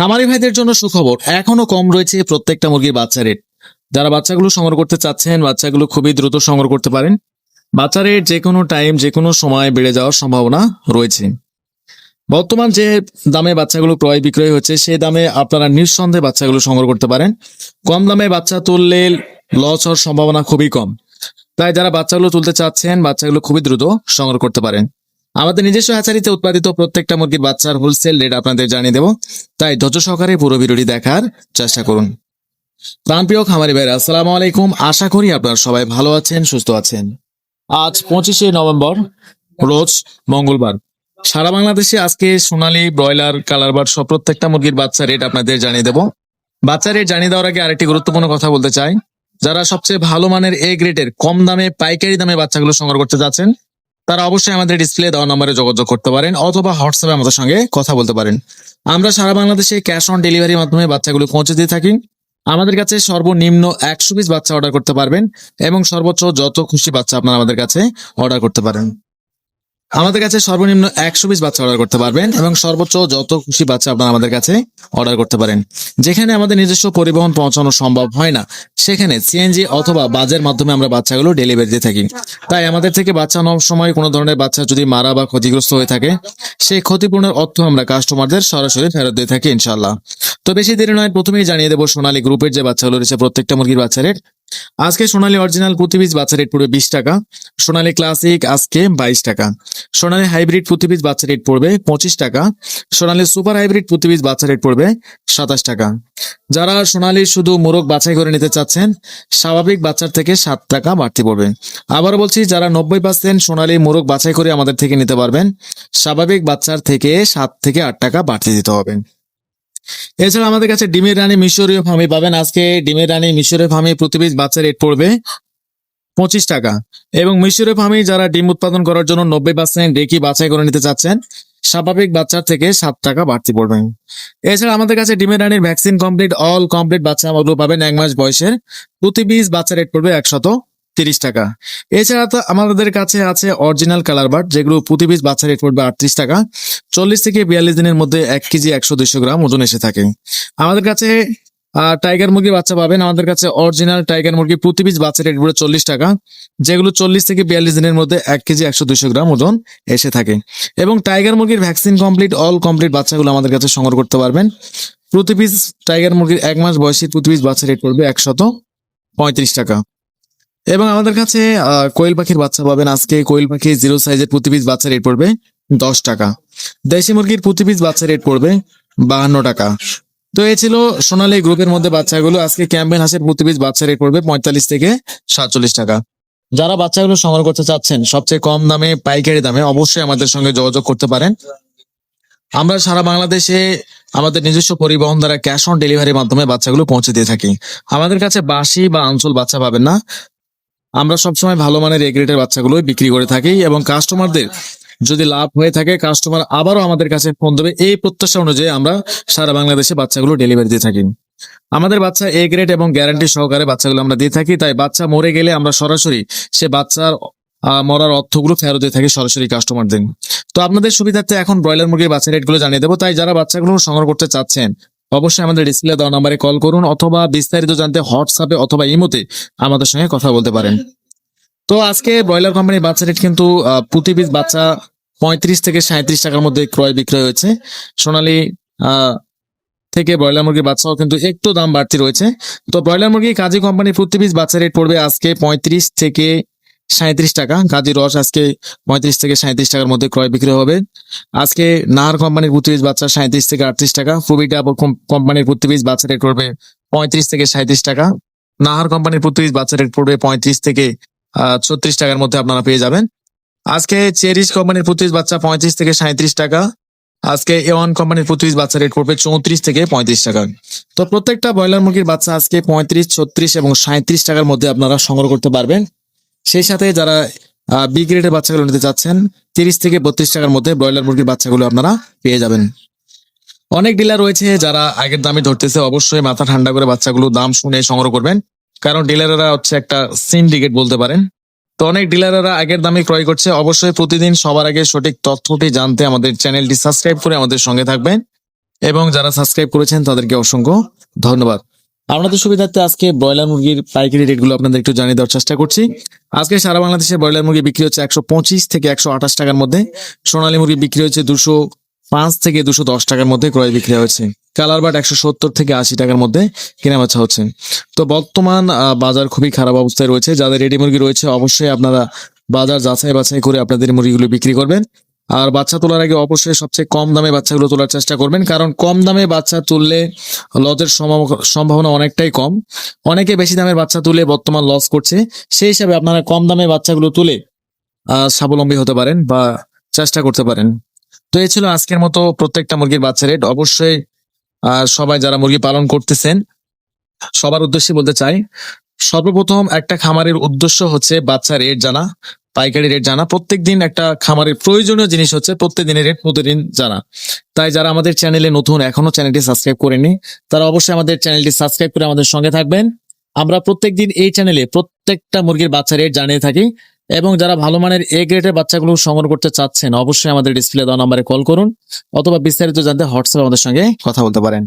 খামারি ভাইদের জন্য সুখবর, এখনও কম রয়েছে প্রত্যেকটা মুরগির বাচ্চা রেট যারা বাচ্চাগুলো সংগ্রহ করতে চাচ্ছেন, বাচ্চাগুলো খুবই দ্রুত সংগ্রহ করতে পারেন। বাচ্চা রেট যে কোনো টাইম যে কোনো সময় বেড়ে যাওয়ার সম্ভাবনা রয়েছে। বর্তমান যে দামে বাচ্চাগুলো ক্রয় বিক্রয় হচ্ছে সেই দামে আপনারা নিঃসন্দেহে বাচ্চাগুলো সংগ্রহ করতে পারেন। কম দামে বাচ্চা তুললে লস হওয়ার সম্ভাবনা খুবই কম। তাই যারা বাচ্চাগুলো তুলতে চাচ্ছেন, বাচ্চাগুলো খুবই দ্রুত সংগ্রহ করতে পারেন। আমাদের নিজস্ব হ্যাচারিতে উৎপাদিত প্রত্যেকটা মুরগির বাচ্চার হোলসেল রেট আপনাদের জানিয়ে দেবো। তাই ধৈর্য সহকারে পুরো ভিডিওটি দেখার চেষ্টা করুন। প্রাণপ্রিয় খামারি ভাইরা, আসসালামু আলাইকুম। আশা করি আপনারা সবাই ভালো আছেন, সুস্থ আছেন। আজ পঁচিশে নভেম্বর, রোজ মঙ্গলবার। সারা বাংলাদেশে আজকে সোনালী, ব্রয়লার কালারবার সব প্রত্যেকটা মুরগির বাচ্চা রেট আপনাদের জানিয়ে দেবো। বাচ্চা রেট জানিয়ে দেওয়ার আগে আরেকটি গুরুত্বপূর্ণ কথা বলতে চাই। যারা সবচেয়ে ভালো মানের এ গ্রেডের কম দামে, পাইকারি দামে বাচ্চাগুলো সংগ্রহ করতে যাচ্ছেন তারা অবশ্যই আমাদের ডিসপ্লে দেওয়া নম্বরে যোগাযোগ করতে পারেন অথবা হোয়াটসঅ্যাপে আমাদের সঙ্গে কথা বলতে পারেন। আমরা সারা বাংলাদেশে ক্যাশ অন ডেলিভারির মাধ্যমে বাচ্চাগুলো পৌঁছে দিয়ে থাকি। আমাদের কাছে সর্বনিম্ন একশো পিস বাচ্চা অর্ডার করতে পারবেন এবং সর্বোচ্চ যত খুশি বাচ্চা আপনারা আমাদের কাছে অর্ডার করতে পারেন। আমাদের কাছে সর্বনিম্ন একশো পিস বাচ্চা অর্ডার করতে পারবেন এবং সর্বোচ্চ যত খুশি বাচ্চা আপনারা আমাদের কাছে অর্ডার করতে পারেন। যেখানে আমাদের নিজস্ব পরিবহন পৌঁছানো সম্ভব হয় না, সেখানে সিএনজি অথবা বাজের মাধ্যমে আমরা বাচ্চাগুলো ডেলিভারি দিয়ে থাকি। তাই আমাদের থেকে বাচ্চা নেওয়ার সময় কোনো ধরনের বাচ্চা যদি মারা বা ক্ষতিগ্রস্ত হয়ে থাকে, সেই ক্ষতিপূরণের অর্থ আমরা কাস্টমারদের সরাসরি ফেরত দিয়ে থাকি ইনশাল্লাহ তো বেশি দেরি নয়, প্রথমেই জানিয়ে দেবো সোনালী গ্রুপের যে বাচ্চাগুলো রয়েছে, প্রত্যেকটা মুরগির বাচ্চা রেট আজকে সোনালী অরিজিনাল পিস বাচ্চা রেট পড়বে বিশ টাকা। সোনালী ক্লাসিক আজকে বাইশ টাকা। সোনালী হাইব্রিড পিস বাচ্চা রেট পড়বে পঁচিশ টাকা। সোনালী সুপার হাইব্রিড পিস বাচ্চা রেট পড়বে সাতাশ টাকা। যারা সোনালী শুধু মোরগ বাছাই করে নিতে চাচ্ছেন, স্বাভাবিক বাচ্চার থেকে সাত টাকা বাড়তি পড়বে। আবার বলছি, যারা নব্বই পার্সেন্ট সোনালী মোরগ বাছাই করে আমাদের থেকে নিতে পারবেন, স্বাভাবিক বাচ্চার থেকে সাত থেকে আট টাকা বাড়তি দিতে হবে। এছাড়া আমাদের কাছে ডিমের রানী মিশরীয় ফার্মি পাবেন। আজকে ডিমের রানী মিশরীয় ফার্মি প্রতি পিস বাচ্চা রেট পড়বে পঁচিশ টাকা। এবং মিশরীয় ফার্মি যারা ডিম উৎপাদন করার জন্য নব্বই পার্সেন্ট ডেকি বাছাই করে নিতে চাচ্ছেন, স্বাভাবিক বাচ্চার থেকে সাত টাকা বাড়তি পড়বে। এছাড়া আমাদের কাছে ডিমের রানীর ভ্যাকসিন কমপ্লিট অল কমপ্লিট বাচ্চা পাবেন এক মাস বয়সের। প্রতি পিস বাচ্চা রেট পড়বে একশত তিরিশ টাকা। এছাড়া তো আমাদের কাছে আছে অরিজিনাল কালার বার্ড যেগুলো প্রতি পিস বাচ্চা রেট পড়বে আটত্রিশ টাকা। চল্লিশ থেকে বিয়াল্লিশ দিনের মধ্যে এক কেজি একশো দুইশো গ্রাম ওজন এসে থাকে। আমাদের কাছে টাইগার মুরগির বাচ্চা পাবেন। আমাদের কাছে অরিজিনাল টাইগার মুরগি প্রতি পিস বাচ্চা রেট পড়বে চল্লিশ টাকা। যেগুলো চল্লিশ থেকে বিয়াল্লিশ দিনের মধ্যে এক কেজি একশো দুইশো গ্রাম ওজন এসে থাকে। এবং টাইগার মুরগির ভ্যাকসিন কমপ্লিট অল কমপ্লিট বাচ্চাগুলো আমাদের কাছে সংগ্রহ করতে পারবেন। প্রতি পিস টাইগার মুরগির এক মাস বয়সী প্রতি পিস বাচ্চা রেট পড়বে একশত পঁয়ত্রিশ টাকা। এবং আমাদের কাছে কোয়েল পাখির বাচ্চা পাবেন। আজকে কোয়েল পাখি জিরো সাইজের প্রতি পিস বাচ্চা রেট পড়বে দশ টাকা। দেশি মুরগির প্রতি পিস বাচ্চা রেট পড়বে বাহান্ন টাকা। তো এই ছিল সোনালী গ্রুপের মধ্যে বাচ্চাগুলো। আজকে ক্যাম্পেন হাঁসের প্রতি পিস বাচ্চা রেট পড়বে পঁয়তাল্লিশ থেকে সাতচল্লিশ টাকা। যারা বাচ্চাগুলো সংগ্রহ করতে চাচ্ছেন, সবচেয়ে কম দামে, পাইকারি দামে অবশ্যই আমাদের সঙ্গে যোগাযোগ করতে পারেন। আমরা সারা বাংলাদেশে আমাদের নিজস্ব পরিবহন দ্বারা ক্যাশ অন ডেলিভারির মাধ্যমে বাচ্চাগুলো পৌঁছে দিয়ে থাকি। আমাদের কাছে বাসি বা আঞ্চল বাচ্চা পাবেন না। আমরা সবসময় ভালো মানের এ গ্রেডের বাচ্চাগুলো বিক্রি করে থাকি এবং কাস্টমারদের যদি লাভ হয়ে থাকে কাস্টমার আবারও আমাদের কাছে ফোন দেবে। এই প্রত্যাশা অনুযায়ী আমরা সারা বাংলাদেশে বাচ্চাগুলো ডেলিভারি দিয়ে থাকি। আমাদের বাচ্চা এ গ্রেড এবং গ্যারান্টি সহকারে বাচ্চাগুলো আমরা দিয়ে থাকি, তাই বাচ্চা মরে গেলে আমরা সরাসরি সে বাচ্চার মরার অর্থগুলো ফেরত দিয়ে থাকি সরাসরি কাস্টমারদের তো আপনাদের সুবিধার্থে এখন ব্রয়লার মুরগির বাচ্চা রেটগুলো জানিয়ে দেবো। তাই যারা বাচ্চাগুলো সংগ্রহ করতে চাচ্ছেন অবশ্যই আমাদের ডিসপ্লে দেওয়া নাম্বারে কল করুন অথবা বিস্তারিত জানতে হোয়াটসঅ্যাপে অথবা ইমোতে আমাদের সঙ্গে কথা বলতে পারেন। তো আজকে ব্রয়লার কোম্পানির বাচ্চা রেট কিন্তু প্রতি পিস বাচ্চা পঁয়ত্রিশ থেকে সাঁত্রিশ টাকার মধ্যে ক্রয় বিক্রয় হয়েছে। সোনালি থেকে ব্রয়লার মুরগির বাচ্চাও কিন্তু একটু দাম বাড়তি রয়েছে। তো ব্রয়লার মুরগি কাজী কোম্পানির প্রতি পিস বাচ্চা রেট পড়বে আজকে পঁয়ত্রিশ থেকে সাঁত্রিশ টাকা। কাজী রস আজকে পঁয়ত্রিশ থেকে সাঁত্রিশ টাকার মধ্যে ক্রয় বিক্রি হবে। আজকে নাহার কোম্পানির প্রতি বাচ্চা সাঁত্রিশ থেকে আটত্রিশ টাকা। ফুবিটা কোম্পানির প্রতি পিস বাচ্চা রেট পড়বে পঁয়ত্রিশ থেকে সাঁত্রিশ টাকা। নাহার কোম্পানির প্রতি বাচ্চা রেট পড়বে পঁয়ত্রিশ থেকে ছত্রিশ টাকার মধ্যে আপনারা পেয়ে যাবেন। আজকে চেরিশ কোম্পানির প্রতি বাচ্চা পঁয়ত্রিশ থেকে সাঁত্রিশ টাকা। আজকে এ ওয়ান কোম্পানির প্রতি বাচ্চা রেট পড়বে চৌত্রিশ থেকে পঁয়ত্রিশ টাকা। তো প্রত্যেকটা ব্রয়লার মুরগির বাচ্চা আজকে পঁয়ত্রিশ, ছত্রিশ এবং সাঁত্রিশ টাকার মধ্যে আপনারা সংগ্রহ করতে পারবেন। সেই সাথে যারা বি গ্রেডের বাচ্চাগুলো নিতে চাচ্ছেন, তিরিশ থেকে বত্রিশ টাকার মধ্যে ব্রয়লার মুরগির বাচ্চাগুলো আপনারা পেয়ে যাবেন। অনেক ডিলার রয়েছে যারা আগের দামে ধরতেছে, অবশ্যই মাথা ঠান্ডা করে বাচ্চাগুলো দাম শুনে সংগ্রহ করবেন। কারণ ডিলাররা হচ্ছে একটা সিন্ডিকেট বলতে পারেন। তো অনেক ডিলাররা আগের দামে ক্রয় করছে, অবশ্যই প্রতিদিন সবার আগে সঠিক তথ্যটি জানতে আমাদের চ্যানেলটি সাবস্ক্রাইব করে আমাদের সঙ্গে থাকবেন। এবং যারা সাবস্ক্রাইব করেছেন তাদেরকে অসংখ্য ধন্যবাদ। আপনাদের সুবিধার্থে আজকে ব্রয়লার মুরগির পাইকারি রেটগুলো আপনাদের একটু জানিয়ে দেওয়ার চেষ্টা করছি। আজকে সারা বাংলাদেশে ব্রয়লার মুরগি বিক্রি হচ্ছে একশো পঁচিশ থেকে একশো আঠাশ টাকার মধ্যে। সোনালী মুরগি বিক্রি হচ্ছে দুশো পাঁচ থেকে দুশো দশ টাকার মধ্যে ক্রয় বিক্রি হয়েছে। কালার বাট একশো সত্তর থেকে আশি টাকার মধ্যে কেনা বেচা হচ্ছে। তো বর্তমান বাজার খুবই খারাপ অবস্থায় রয়েছে। যাদের রেডি মুরগি রয়েছে, অবশ্যই আপনারা বাজার যাচাই বাছাই করে আপনাদের মুরগিগুলো বিক্রি করবেন। আর বাচ্চা তোলার আগে অবশ্যই সবচেয়ে কম দামে বাচ্চাগুলো তোলার চেষ্টা করবেন, কারণ কম দামে বাচ্চা তুললে সম্ভাব- সম্ভাবনা অনেকটাই কম। অনেকে বেশি দামের বাচ্চা তুলে বর্তমান লস করছে, সেই হিসাবে আপনারা কম দামে বাচ্চাগুলো তুলে স্বাবলম্বী হতে পারেন বা চেষ্টা করতে পারেন। তো এই ছিল আজকের মতো প্রত্যেকটা মুরগির বাচ্চা রেট। অবশ্যই সবাই যারা মুরগি পালন করতেছেন, সবার উদ্দেশ্যে বলতে চাই, সর্বপ্রথম একটা খামারের উদ্দেশ্য হচ্ছে বাচ্চা রেট জানা। পাইকারি রেট জানা। প্রত্যেক দিন একটা খামারের প্রয়োজনীয় জিনিস হচ্ছে প্রত্যেক দিনের রেট প্রতিদিন জানা। তাই যারা আমাদের চ্যানেলে নতুন, এখনও চ্যানেলটি সাবস্ক্রাইব করেনি তারা অবশ্যই আমাদের চ্যানেলটি সাবস্ক্রাইব করে আমাদের সঙ্গে থাকবেন। আমরা প্রত্যেকদিন এই চ্যানেলে প্রত্যেকটা মুরগির বাচ্চা রেট জানিয়ে থাকি এবং যারা ভালো মানের এ গ্রেডের বাচ্চাগুলো সংগ্রহ করতে চাচ্ছেন, অবশ্যই আমাদের ডিসপ্লে দেওয়া নম্বরে কল করুন অথবা বিস্তারিত জানতে হোয়াটসঅ্যাপ আমাদের সঙ্গে কথা বলতে পারেন।